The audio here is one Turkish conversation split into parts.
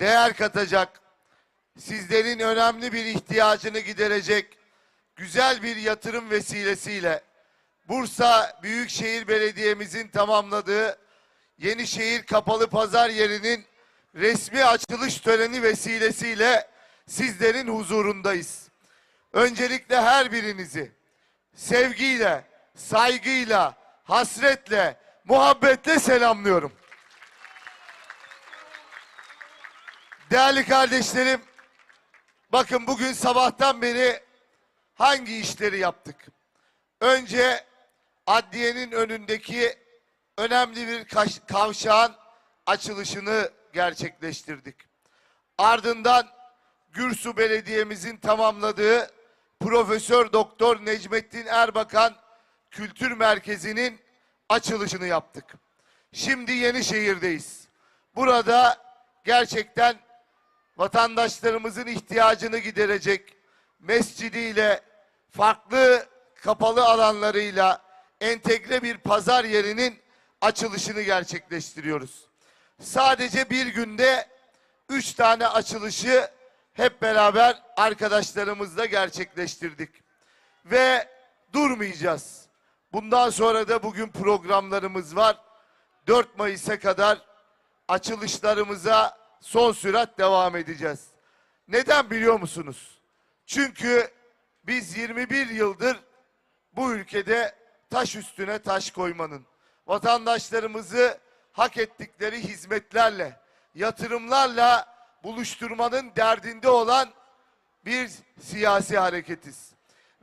değer katacak, sizlerin önemli bir ihtiyacını giderecek güzel bir yatırım vesilesiyle Bursa Büyükşehir Belediye'mizin tamamladığı Yenişehir Kapalı Pazar yerinin resmi açılış töreni vesilesiyle sizlerin huzurundayız. Öncelikle her birinizi sevgiyle, saygıyla, hasretle, muhabbetle selamlıyorum. Değerli kardeşlerim, bakın bugün sabahtan beri hangi işleri yaptık? Önce adliyenin önündeki önemli bir kavşağın açılışını gerçekleştirdik. Ardından Gürsu Belediye'mizin tamamladığı Profesör Doktor Necmettin Erbakan Kültür Merkezi'nin açılışını yaptık. Şimdi Yenişehir'deyiz. Burada gerçekten vatandaşlarımızın ihtiyacını giderecek mescidiyle, farklı kapalı alanlarıyla entegre bir pazar yerinin açılışını gerçekleştiriyoruz. Sadece bir günde üç tane açılışı hep beraber arkadaşlarımızla gerçekleştirdik. Ve durmayacağız. Bundan sonra da bugün programlarımız var. 4 Mayıs'a kadar açılışlarımıza son sürat devam edeceğiz. Neden biliyor musunuz? Çünkü biz 21 yıldır bu ülkede taş üstüne taş koymanın, vatandaşlarımızı hak ettikleri hizmetlerle, yatırımlarla buluşturmanın derdinde olan bir siyasi hareketiz.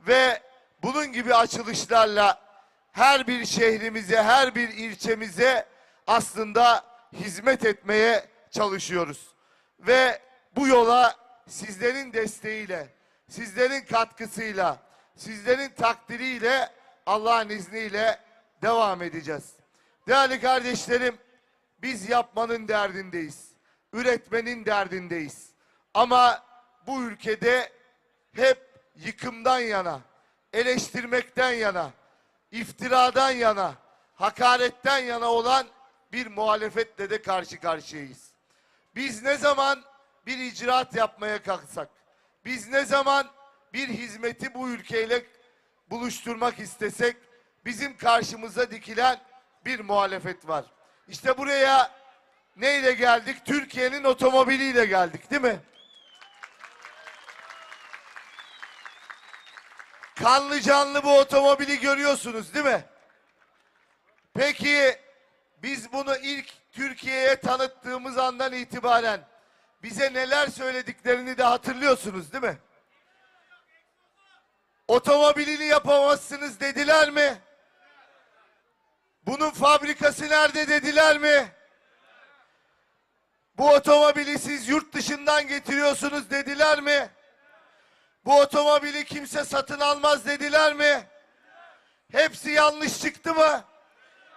Ve bunun gibi açılışlarla her bir şehrimize, her bir ilçemize aslında hizmet etmeye çalışıyoruz. Ve bu yola sizlerin desteğiyle, sizlerin katkısıyla, sizlerin takdiriyle Allah'ın izniyle devam edeceğiz. Değerli kardeşlerim, biz yapmanın derdindeyiz. Üretmenin derdindeyiz. Ama bu ülkede hep yıkımdan yana, eleştirmekten yana, iftiradan yana, hakaretten yana olan bir muhalefetle de karşı karşıyayız. Biz ne zaman bir icraat yapmaya kalksak, biz ne zaman bir hizmeti bu ülkeyle buluşturmak istesek, bizim karşımıza dikilen bir muhalefet var. İşte buraya neyle geldik? Türkiye'nin otomobiliyle geldik değil mi? Kanlı canlı bu otomobili görüyorsunuz değil mi? Peki biz bunu ilk Türkiye'ye tanıttığımız andan itibaren bize neler söylediklerini de hatırlıyorsunuz değil mi? Otomobilini yapamazsınız dediler mi? Bunun fabrikası nerede dediler mi? Bu otomobili siz yurt dışından getiriyorsunuz dediler mi? Bu otomobili kimse satın almaz dediler mi? Hepsi yanlış çıktı mı?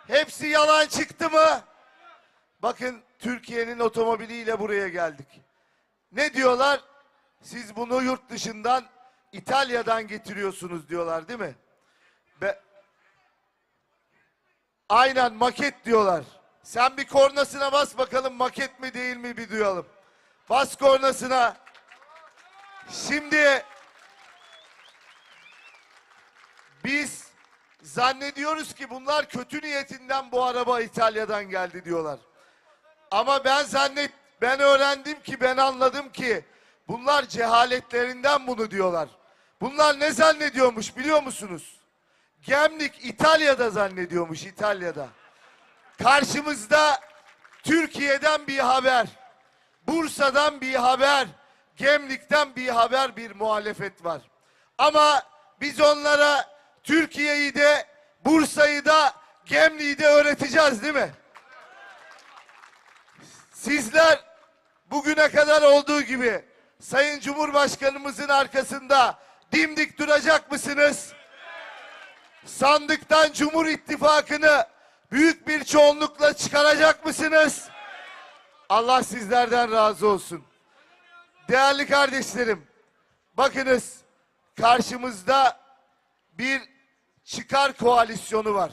Hepsi yalan çıktı mı? Bakın Türkiye'nin otomobiliyle buraya geldik. Ne diyorlar? Siz bunu yurt dışından İtalya'dan getiriyorsunuz diyorlar değil mi? Be Aynen maket diyorlar. Sen bir kornasına bas bakalım maket mi değil mi bir duyalım. Bas kornasına. Şimdi biz zannediyoruz ki bunlar kötü niyetinden bu araba İtalya'dan geldi diyorlar. Ama ben zannet ben öğrendim ki ben anladım ki bunlar cehaletlerinden bunu diyorlar. Bunlar ne zannediyormuş biliyor musunuz? Gemlik İtalya'da zannediyormuş İtalya'da. Karşımızda Türkiye'den bir haber, Bursa'dan bir haber, Gemlik'ten bir haber bir muhalefet var. Ama biz onlara Türkiye'yi de Bursa'yı da Gemli'yi de öğreteceğiz değil mi? Sizler bugüne kadar olduğu gibi Sayın Cumhurbaşkanımızın arkasında dimdik duracak mısınız? Sandıktan Cumhur İttifakı'nı büyük bir çoğunlukla çıkaracak mısınız? Allah sizlerden razı olsun. Değerli kardeşlerim, bakınız karşımızda bir çıkar koalisyonu var.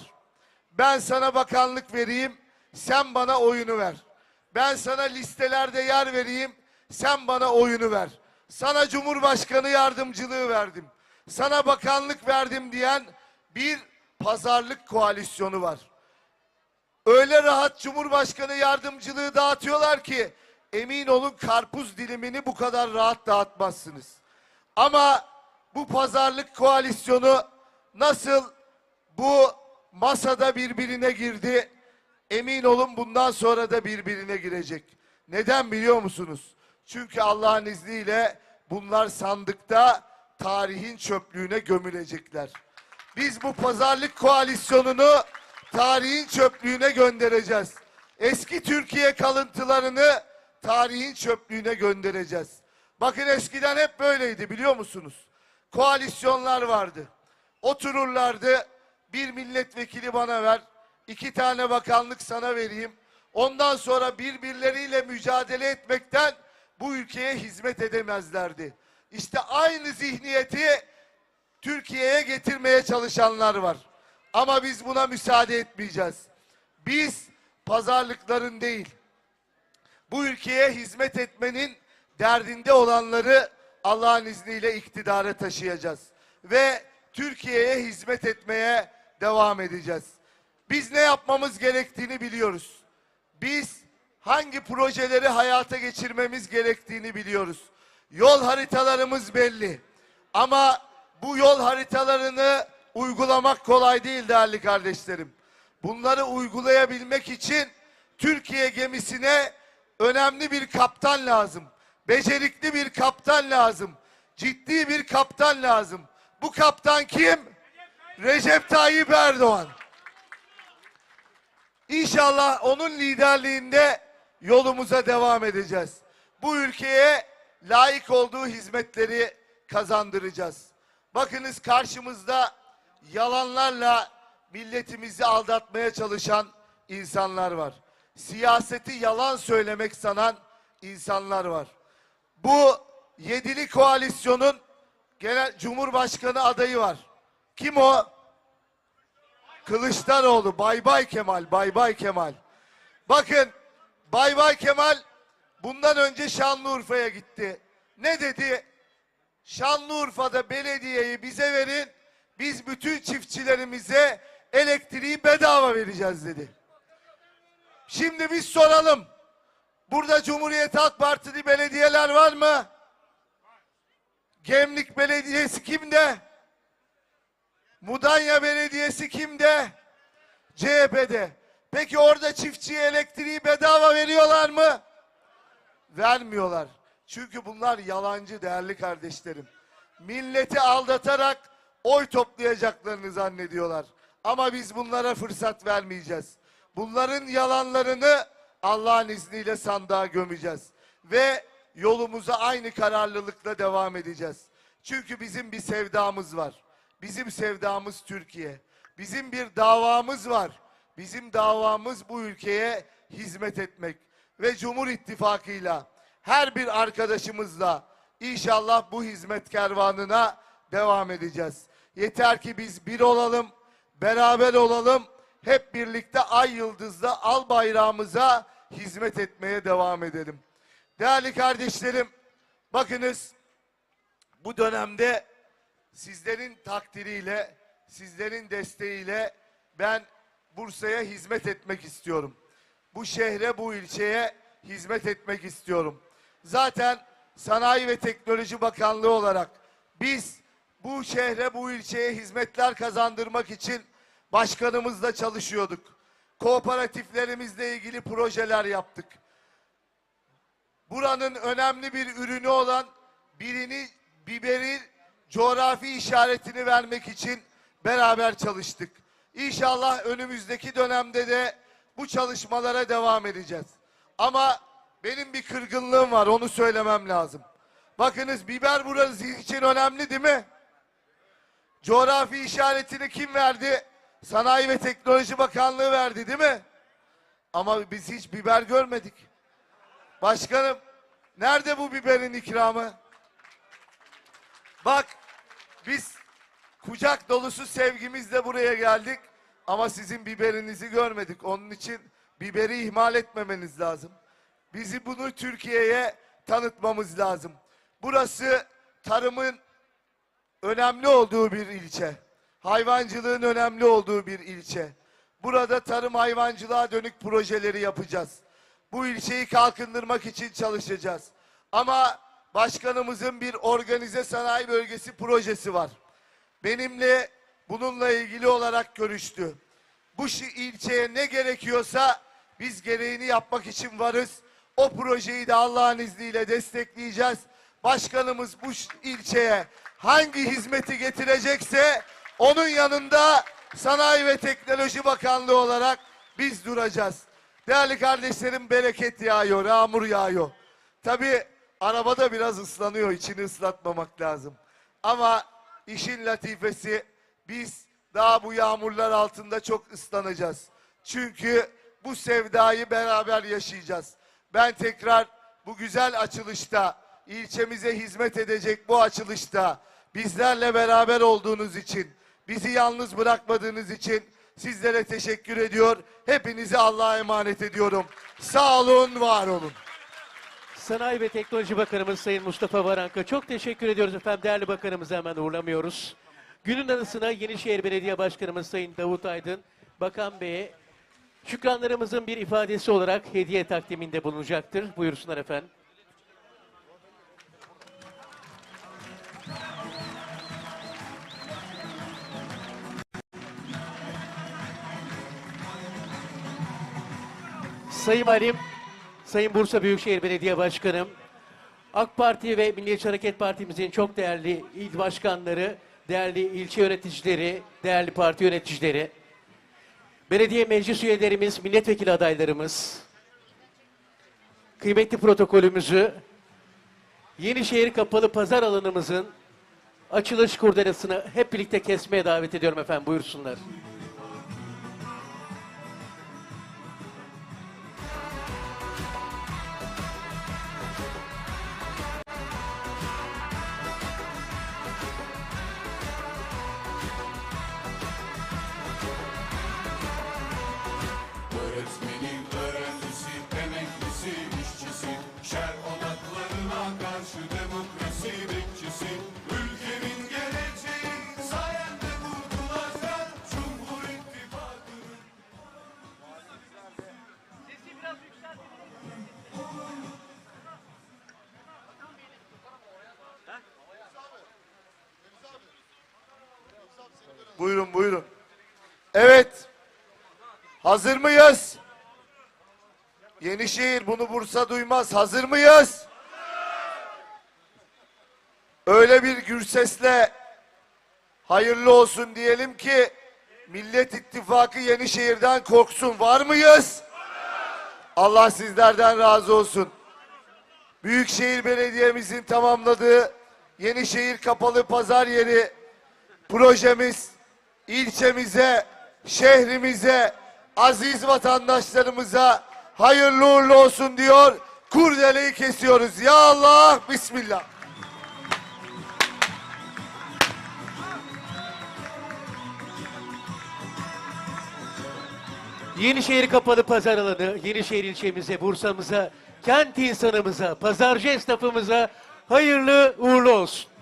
Ben sana bakanlık vereyim, sen bana oyunu ver. Ben sana listelerde yer vereyim. Sen bana oyunu ver. Sana Cumhurbaşkanı yardımcılığı verdim. Sana bakanlık verdim diyen bir pazarlık koalisyonu var. Öyle rahat Cumhurbaşkanı yardımcılığı dağıtıyorlar ki emin olun karpuz dilimini bu kadar rahat dağıtmazsınız. Ama bu pazarlık koalisyonu nasıl bu masada birbirine girdi? Emin olun bundan sonra da birbirine girecek. Neden biliyor musunuz? Çünkü Allah'ın izniyle bunlar sandıkta tarihin çöplüğüne gömülecekler. Biz bu pazarlık koalisyonunu tarihin çöplüğüne göndereceğiz. Eski Türkiye kalıntılarını tarihin çöplüğüne göndereceğiz. Bakın eskiden hep böyleydi biliyor musunuz? Koalisyonlar vardı. Otururlardı. Bir milletvekili bana ver. İki tane bakanlık sana vereyim. Ondan sonra birbirleriyle mücadele etmekten bu ülkeye hizmet edemezlerdi. İşte aynı zihniyeti Türkiye'ye getirmeye çalışanlar var. Ama biz buna müsaade etmeyeceğiz. Biz pazarlıkların değil, bu ülkeye hizmet etmenin derdinde olanları Allah'ın izniyle iktidara taşıyacağız. Ve Türkiye'ye hizmet etmeye devam edeceğiz. Biz ne yapmamız gerektiğini biliyoruz. Biz hangi projeleri hayata geçirmemiz gerektiğini biliyoruz. Yol haritalarımız belli. Ama bu yol haritalarını uygulamak kolay değil değerli kardeşlerim. Bunları uygulayabilmek için Türkiye gemisine önemli bir kaptan lazım. Becerikli bir kaptan lazım. Ciddi bir kaptan lazım. Bu kaptan kim? Recep Tayyip Erdoğan. İnşallah onun liderliğinde yolumuza devam edeceğiz. Bu ülkeye layık olduğu hizmetleri kazandıracağız. Bakınız karşımızda yalanlarla milletimizi aldatmaya çalışan insanlar var. Siyaseti yalan söylemek sanan insanlar var. Bu yedili koalisyonun genel cumhurbaşkanı adayı var. Kim o? Kılıçdaroğlu, Bay Bay Kemal, Bay Bay Kemal. Bakın, Bay Bay Kemal bundan önce Şanlıurfa'ya gitti. Ne dedi? Şanlıurfa'da belediyeyi bize verin, biz bütün çiftçilerimize elektriği bedava vereceğiz dedi. Şimdi biz soralım. Burada Cumhuriyet Halk Partili belediyeler var mı? Gemlik Belediyesi kimde? Mudanya Belediyesi kimde? CHP'de. Peki orada çiftçiye elektriği bedava veriyorlar mı? Vermiyorlar. Çünkü bunlar yalancı değerli kardeşlerim. Milleti aldatarak oy toplayacaklarını zannediyorlar. Ama biz bunlara fırsat vermeyeceğiz. Bunların yalanlarını Allah'ın izniyle sandığa gömeceğiz. Ve yolumuza aynı kararlılıkla devam edeceğiz. Çünkü bizim bir sevdamız var. Bizim sevdamız Türkiye. Bizim bir davamız var. Bizim davamız bu ülkeye hizmet etmek. Ve Cumhur İttifakı'yla her bir arkadaşımızla inşallah bu hizmet kervanına devam edeceğiz. Yeter ki biz bir olalım, beraber olalım, hep birlikte ay yıldızla al bayrağımıza hizmet etmeye devam edelim. Değerli kardeşlerim, bakınız bu dönemde sizlerin takdiriyle, sizlerin desteğiyle ben Bursa'ya hizmet etmek istiyorum. Bu şehre, bu ilçeye hizmet etmek istiyorum. Zaten Sanayi ve Teknoloji Bakanlığı olarak biz bu şehre, bu ilçeye hizmetler kazandırmak için başkanımızla çalışıyorduk. Kooperatiflerimizle ilgili projeler yaptık. Buranın önemli bir ürünü olan birini biberi coğrafi işaretini vermek için beraber çalıştık. İnşallah önümüzdeki dönemde de bu çalışmalara devam edeceğiz. Ama benim bir kırgınlığım var onu söylemem lazım. Bakınız biber burası için önemli değil mi? Coğrafi işaretini kim verdi? Sanayi ve Teknoloji Bakanlığı verdi değil mi? Ama biz hiç biber görmedik. Başkanım, nerede bu biberin ikramı? Bak, biz kucak dolusu sevgimizle buraya geldik ama sizin biberinizi görmedik. Onun için biberi ihmal etmemeniz lazım. Bizi bunu Türkiye'ye tanıtmamız lazım. Burası tarımın önemli olduğu bir ilçe. Hayvancılığın önemli olduğu bir ilçe. Burada tarım hayvancılığa dönük projeleri yapacağız. Bu ilçeyi kalkındırmak için çalışacağız. Ama başkanımızın bir organize sanayi bölgesi projesi var. Benimle bununla ilgili olarak görüştü. Bu ilçeye ne gerekiyorsa biz gereğini yapmak için varız. O projeyi de Allah'ın izniyle destekleyeceğiz. Başkanımız bu ilçeye hangi hizmeti getirecekse onun yanında Sanayi ve Teknoloji Bakanlığı olarak biz duracağız. Değerli kardeşlerim bereket yağıyor, yağmur yağıyor. Tabii arabada biraz ıslanıyor, içini ıslatmamak lazım. Ama işin latifesi biz daha bu yağmurlar altında çok ıslanacağız. Çünkü bu sevdayı beraber yaşayacağız. Ben tekrar bu güzel açılışta, ilçemize hizmet edecek bu açılışta bizlerle beraber olduğunuz için, bizi yalnız bırakmadığınız için sizlere teşekkür ediyor. Hepinizi Allah'a emanet ediyorum. Sağ olun, var olun. Sanayi ve Teknoloji Bakanımız Sayın Mustafa Varanka çok teşekkür ediyoruz efendim. Değerli bakanımızı hemen uğurlamıyoruz. Günün anısına Yenişehir Belediye Başkanımız Sayın Davut Aydın, Bakan Bey'e şükranlarımızın bir ifadesi olarak hediye takdiminde bulunacaktır. Buyursunlar efendim. Sayın Valim, Sayın Bursa Büyükşehir Belediye Başkanım, AK Parti ve Milliyetçi Hareket Partimizin çok değerli il başkanları, değerli ilçe yöneticileri, değerli parti yöneticileri, belediye meclis üyelerimiz, milletvekili adaylarımız, kıymetli protokolümüzü, Yenişehir Kapalı Pazar alanımızın açılış kurdelasını hep birlikte kesmeye davet ediyorum efendim. Buyursunlar. Buyurun buyurun. Evet. Hazır mıyız? Yenişehir bunu Bursa duymaz. Hazır mıyız? Öyle bir gür sesle hayırlı olsun diyelim ki Millet İttifakı Yenişehir'den korksun. Var mıyız? Allah sizlerden razı olsun. Büyükşehir Belediye'mizin tamamladığı Yenişehir Kapalı Pazar Yeri projemiz ilçemize, şehrimize, aziz vatandaşlarımıza hayırlı uğurlu olsun diyor. Kurdeleyi kesiyoruz. Ya Allah, Bismillah. Yenişehir Kapalı Pazar Alanı, Yenişehir ilçemize, Bursa'mıza, kent insanımıza, pazarcı esnafımıza hayırlı uğurlu olsun.